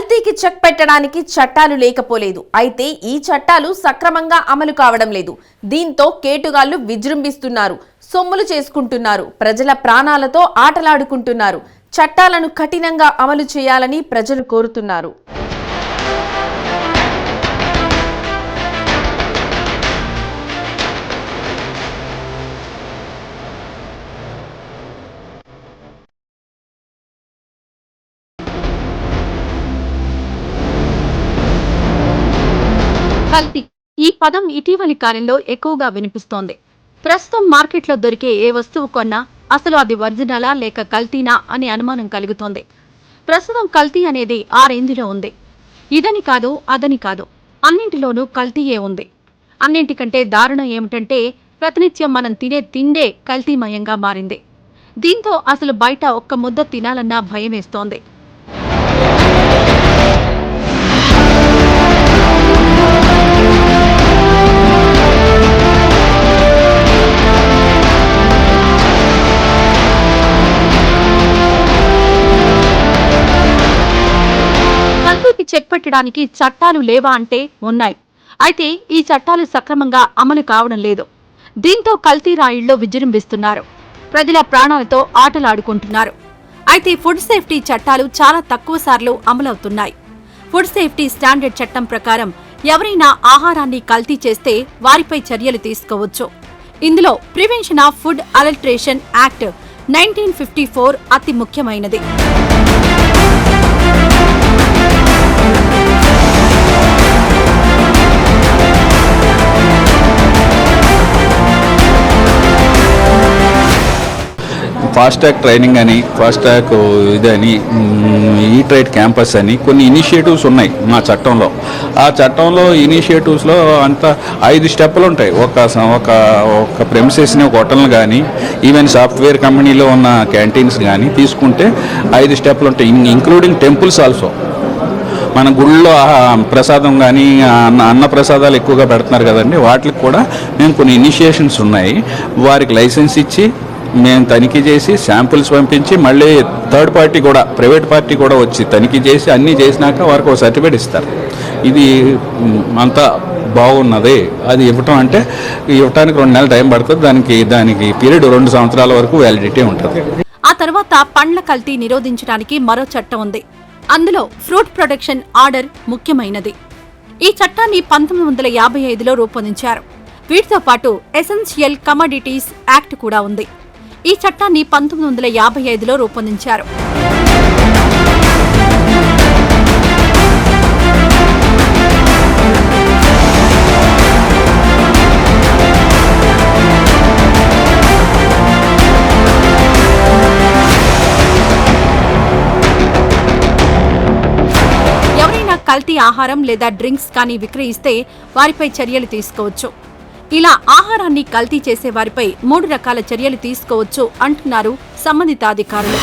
కల్తీకి check పెట్టడానికి చట్టాలు లేకపోలేదు. అయితే ఈ చట్టాలు సక్రమంగా అమలు కావడం లేదు. దీంతో కేటుగాళ్ళు విజృంభిస్తున్నారు. సొమ్ములు చేసుకుంటున్నారు. ప్రజల ప్రాణాలతో ఆటలాడుకుంటున్నారు. చట్టాలను కఠినంగా అమలు చేయాలని ప్రజలు కోరుతున్నారు. కల్తీ ఈ పదం ఇటీవలి కాలంలో ఎక్కువగా వినిపిస్తోంది. ప్రస్తుతం మార్కెట్లో దొరికే ఏ వస్తువు కొన్నా అసలు అది ఒరిజినలా లేక కల్తీనా అనే అనుమానం కలుగుతోంది. ప్రస్తుతం కల్తీ అనేది ఆ రేంజ్లో ఉంది. ఇదని కాదు అదని కాదు. అన్నింటిలోనూ కల్తీయే ఉంది. అన్నింటికంటే దారుణం ఏమిటంటే ప్రతినిత్యం మనం తినే తిండే కల్తీమయంగా మారింది. దీంతో అసలు బయట ఒక్క ముద్ద తినాలన్నా భయం వేస్తోంది చెక్ పెట్టడానికి చట్టాలు లేవా అంటే ఉన్నాయి. అయితే ఈ చట్టాలు సక్రమంగా అమలు కావడం లేదు. దీంతో కల్తీ రాయిళ్ళు విజృంభిస్తున్నారు. ప్రజల ప్రాణాలతో ఆటలాడుకుంటున్నారు. అయితే ఫుడ్ సేఫ్టీ చట్టాలు చాలా తక్కువ సార్లు అమలవుతున్నాయి. ఫుడ్ సేఫ్టీ స్టాండర్డ్ చట్టం ప్రకారం ఎవరైనా ఆహారాన్ని కల్తీ చేస్తే వారిపై చర్యలు తీసుకోవచ్చు. ఇందులో prevention of food adulteration act nineteen fifty four అతి ముఖ్యమైనది. ఫాస్ట్ ట్రాక్ ట్రైనింగ్ అని ఫాస్ట్ ట్రాక్ ఇదని ఈ ట్రైడ్ క్యాంపస్ అని కొన్ని ఇనిషియేటివ్స్ ఉన్నాయి మా చట్టంలో. ఆ చట్టంలో ఇనిషియేటివ్స్లో అంత ఐదు స్టెప్పులు ఉంటాయి. ఒక ఒక ఒక ప్రెమిసెస్ని ఒక హోటల్ని కానీ ఈవెన్ సాఫ్ట్వేర్ కంపెనీలో ఉన్న క్యాంటీన్స్ కానీ తీసుకుంటే ఐదు స్టెప్పులు ఉంటాయి. ఇంక్లూడింగ్ టెంపుల్స్ ఆల్సో మన గుళ్ళో ప్రసాదం కానీ అన్న అన్న ప్రసాదాలు ఎక్కువగా పెడుతున్నారు కదండి. వాటికి కూడా మేము కొన్ని ఇనిషియేషన్స్ ఉన్నాయి. వారికి లైసెన్స్ ఇచ్చి మేము తనిఖీ చేసి శాంపుల్స్ పంపించి మళ్ళీ థర్డ్ పార్టీ కూడా ప్రైవేట్ పార్టీ కూడా వచ్చి తనిఖీ చేసి అన్నీ చేసినాక వారికి ఒక సర్టిఫికేట్ ఇస్తారు. ఇది అంతా బాగున్నది. అది ఇవ్వటం అంటే ఇవ్వటానికి రెండు నెలలు టైం పడుతుంది. దానికి దానికి పీరియడ్ రెండు సంవత్సరాల వరకు వ్యాలిడిటీ ఉంటుంది. ఆ తర్వాత పండ్ల కల్తీ నిరోధించడానికి మరో చట్టం ఉంది. అందులో ఫ్రూట్ ప్రొటెక్షన్ ఆర్డర్ ముఖ్యమైనది. ఈ చట్టాన్ని పంతొమ్మిది వందల యాభై ఐదులో రూపొందించారు. వీటితో పాటు ఎసెన్షియల్ కమోడిటీస్ యాక్ట్ కూడా ఉంది. ఈ చట్టాన్ని పంతొమ్మిది వందల యాభై ఐదులో రూపొందించారు. ఎవరైనా కల్తీ ఆహారం లేదా డ్రింక్స్ కానీ విక్రయిస్తే వారిపై చర్యలు తీసుకోవచ్చు. ఇలా ఆహారాన్ని కల్తీ చేసే వారిపై మూడు రకాల చర్యలు తీసుకోవచ్చు అంటున్నారు సంబంధిత అధికారులు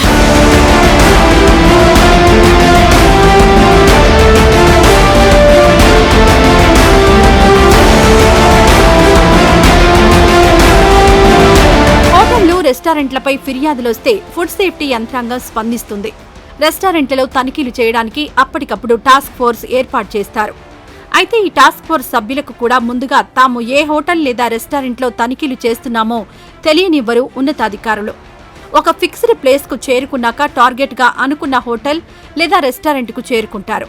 హోటళ్ళు రెస్టారెంట్లపై ఫిర్యాదులొస్తే ఫుడ్ సేఫ్టీ యంత్రాంగం స్పందిస్తుంది. రెస్టారెంట్లలో తనిఖీలు చేయడానికి అప్పటికప్పుడు టాస్క్ ఫోర్స్ ఏర్పాటు చేస్తారు. అయితే ఈ టాస్క్ ఫోర్స్ సభ్యులకు కూడా ముందుగా తాము ఏ హోటల్ లేదా రెస్టారెంట్లో తనిఖీలు చేస్తున్నామో తెలియనివ్వరు ఉన్నతాధికారులు. ఒక ఫిక్స్డ్ ప్లేస్కు చేరుకున్నాక టార్గెట్గా అనుకున్న హోటల్ లేదా రెస్టారెంట్కు చేరుకుంటారు.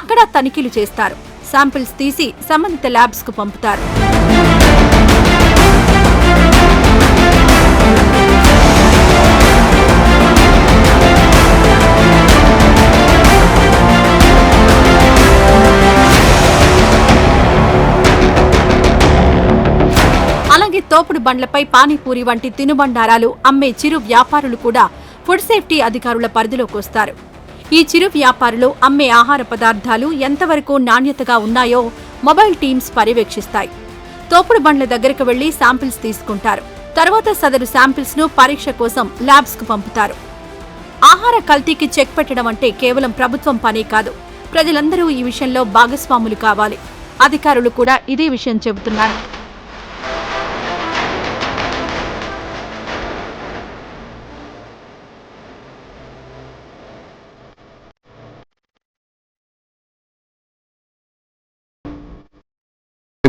అక్కడ తనిఖీలు చేస్తారు. శాంపిల్స్ తీసి సంబంధిత ల్యాబ్స్కు పంపుతారు. తోపుడు బండ్లపై పానీపూరి వంటి తినుబండారాలు అమ్మే చిరు వ్యాపారులు కూడా ఫుడ్ సేఫ్టీ అధికారుల పరిధిలోకి వస్తారు. ఈ చిరు వ్యాపారులు అమ్మే ఆహార పదార్థాలు ఎంతవరకు నాణ్యతగా ఉన్నాయో మొబైల్ టీమ్స్ పర్యవేక్షిస్తాయి. తోపుడు బండ్ల దగ్గరకు వెళ్ళి శాంపిల్స్ తీసుకుంటారు. తర్వాత సదరు శాంపిల్స్ను పరీక్ష కోసం ల్యాబ్స్కు పంపుతారు. ఆహార కల్తీకి చెక్ పెట్టడం అంటే కేవలం ప్రభుత్వం పనే కాదు. ప్రజలందరూ ఈ విషయంలో భాగస్వాములు కావాలి. అధికారులు కూడా ఇదే విషయం చెబుతున్నారు.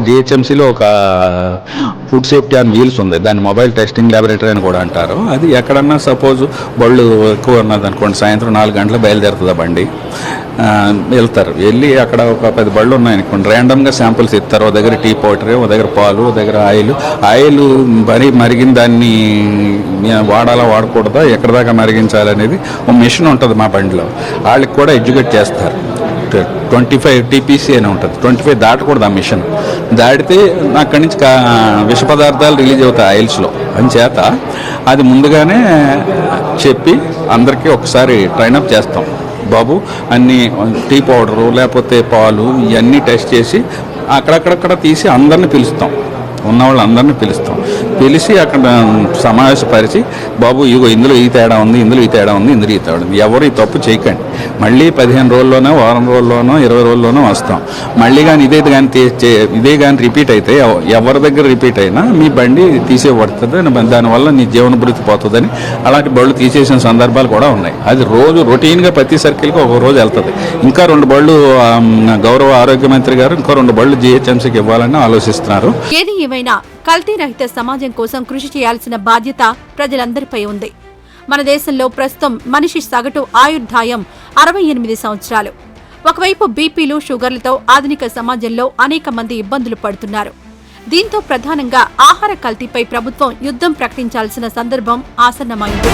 జిహెచ్ఎంసీలో ఒక ఫుడ్ సేఫ్టీ అండ్ వీల్స్ ఉంది. దాన్ని మొబైల్ టెస్టింగ్ ల్యాబొరేటరీ అని కూడా అంటారు. అది ఎక్కడన్నా సపోజ్ బళ్ళు ఎక్కువ ఉన్నది అనుకోండి సాయంత్రం నాలుగు గంటలకు బయలుదేరుతుంది బండి? వెళ్తారు. వెళ్ళి అక్కడ ఒక పది బళ్ళు ఉన్నాయి అనుకోండి ర్యాండమ్గా శాంపుల్స్ ఇస్తారు. ఓ దగ్గర టీ పౌడర్ ఓ దగ్గర పాలు ఓ దగ్గర ఆయిల్. ఆయిల్ మరీ మరిగిన దాన్ని వాడాలా వాడకూడదా? ఎక్కడ దాకా మరిగించాలనేది ఒక మిషన్ ఉంటుంది మా బండిలో. వాళ్ళకి కూడా ఎడ్యుకేట్ చేస్తారు. ట్వంటీ ఫైవ్ టీపీసీ అని ఉంటుంది. ట్వంటీ ఫైవ్ దాటకూడదు ఆ మిషన్. దాటితే అక్కడి నుంచి కా- విష పదార్థాలు రిలీజ్ అవుతాయి ఆయిల్స్లో అంచేత అది ముందుగానే చెప్పి అందరికీ ఒకసారి ట్రైనప్ చేస్తాం. బాబు అన్ని టీ పౌడరు లేకపోతే పాలు ఇవన్నీ టెస్ట్ చేసి అక్కడక్కడక్కడ తీసి అందరిని పిలుస్తాం. ఉన్న వాళ్ళందరినీ పిలుస్తాం. పిలిచి అక్కడ సమావేశపరిచి బాబు ఇగో ఇందులో ఈ తేడా ఉంది ఇందులో ఈ తేడా ఉంది ఇందులో ఈ తేడా ఉంది. ఎవరు ఈ తప్పు చేయకండి. మళ్ళీ పదిహేను రోజుల్లోనో వారం రోజుల్లోనో ఇరవై రోజుల్లోనో వస్తాం. మళ్ళీ కానీ ఇదే కానీ తీ- ఇదే కానీ రిపీట్ అయితే ఎవరి దగ్గర రిపీట్ అయినా మీ బండి తీసేయబడుతుంది దానివల్ల నీ జీవన భృతి పోతుందని అలాంటి బళ్ళు తీసేసిన సందర్భాలు కూడా ఉన్నాయి. అది రోజు రొటీన్గా ప్రతి సర్కిల్కి ఒక రోజు వెళ్తుంది. ఇంకా రెండు బళ్ళు గౌరవ ఆరోగ్య మంత్రి గారు ఇంకో రెండు బళ్ళు జిహెచ్ఎంసీకి ఇవ్వాలని ఆలోచిస్తున్నారు. ఏది ఏమైనా కల్తీ రహిత సమాజం కోసం కృషి చేయాల్సిన బాధ్యత ప్రజలందరిపై ఉంది. మన దేశంలో ప్రస్తుతం మనిషి సగటు ఆయుర్దాయం అరవై ఎనిమిది సంవత్సరాలు. ఒకవైపు బీపీలు షుగర్లతో ఆధునిక సమాజంలో అనేక మంది ఇబ్బందులు పడుతున్నారు. దీంతో ప్రధానంగా ఆహార కల్తీపై ప్రభుత్వం యుద్ధం ప్రకటించాల్సిన సందర్భం ఆసన్నమైంది.